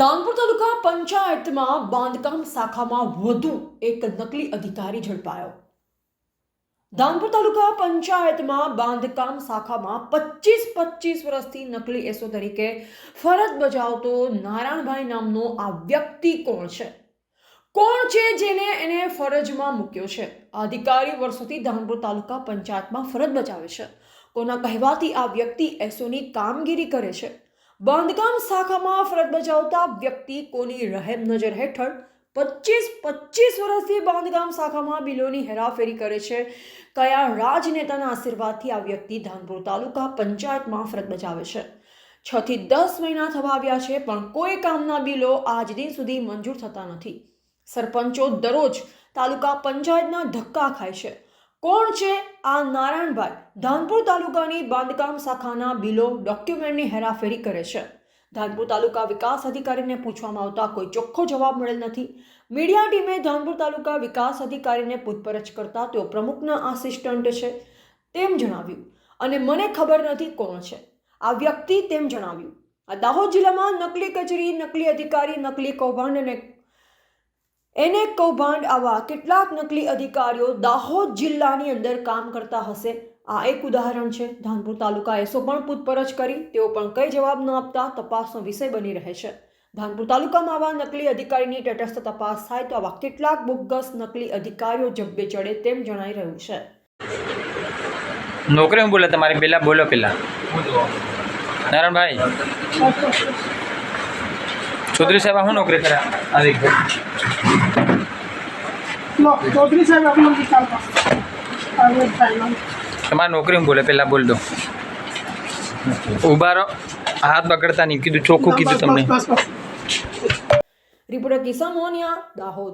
ધાનપુર તાલુકા પંચાયતમાં બાંધકામ શાખામાં વધુ એક નકલી અધિકારી ઝડપાયો. ધાનપુર તાલુકા પંચાયતમાં બાંધકામ શાખામાં પચીસ પચીસ વર્ષથી નકલી એસો તરીકે ફરજ બજાવતો નારાયણભાઈ નામનો આ વ્યક્તિ કોણ છે? કોણ છે જેને એને ફરજમાં મૂક્યો છે? આ અધિકારી વર્ષોથી ધાનપુર તાલુકા પંચાયતમાં ફરજ બજાવે છે. કોના કહેવાથી આ વ્યક્તિ એસોની કામગીરી કરે છે? બાંધકામ શાખામાં ફરજ બજાવતા વ્યક્તિ કોની રહેમ નજર હેઠળ પચીસ પચીસ વર્ષથી બાંધકામ શાખામાં બિલોની હેરાફેરી કરે છે. કયા રાજનેતાના આશીર્વાદથી આ વ્યક્તિ ધાનપુર તાલુકા પંચાયતમાં ફરજ બજાવે છે? છ થી દસ મહિના થવા આવ્યા છે, પણ કોઈ કામના બિલો આજ દિન સુધી મંજૂર થતા નથી. સરપંચો દરરોજ તાલુકા પંચાયતના ધક્કા ખાય છે. કોણ છે આ નારાયણભાઈ? ધાનપુર તાલુકાની બાંધકામ શાખાના બિલો ડોક્યુમેન્ટની હેરાફેરી કરે છે. ધાનપુર તાલુકા વિકાસ અધિકારીને પૂછવામાં આવતા કોઈ ચોખ્ખો જવાબ મળેલ નથી. મીડિયા ટીમે ધાનપુર તાલુકા વિકાસ અધિકારીને પૂછપરછ કરતા તેઓ પ્રમુખના આસિસ્ટન્ટ છે તેમ જણાવ્યું. અને મને ખબર નથી કોણ છે. આ વ્યક્તિ તેમ જણાવ્યું. આ દાહોદ જિલ્લામાં નકલી કચેરી, નકલી અધિકારી, નકલી કૌભાંડ અને એને કૌભાંડ આવા કેટલાક નકલી અધિકારીઓ દાહોદ જિલ્લાની અંદર કામ કરતા હશે. આ એક ઉદાહરણ છે. ધાનપુર તાલુકા એસો પણ પૂછપરછ કરી. તેઓ પણ કંઈ જવાબ ન આપતા તપાસનો વિષય બની રહે છે. ધાનપુર તાલુકામાં આવા નકલી અધિકારીની તટસ્થ તપાસ થાય તો આવા કેટલાક બોગસ નકલી અધિકારીઓ જબ્બે ચડે તેમ જણાઈ રહ્યું છે. નોકરી હું બોલે? તમારે પેલા બોલો પેલા. નારાયણભાઈ. ચૌધરી સાહેબ શું નોકરી કરે? આ ચૌધરી સાહેબ તમારી નોકરી બોલે પેલા બોલ દો. ઊભા રહો. હાથ પકડતા નહીં કીધું ચોખ્ખું કીધું તમને. રિપોર્ટર કિસાન મોનિયા દાહોદ.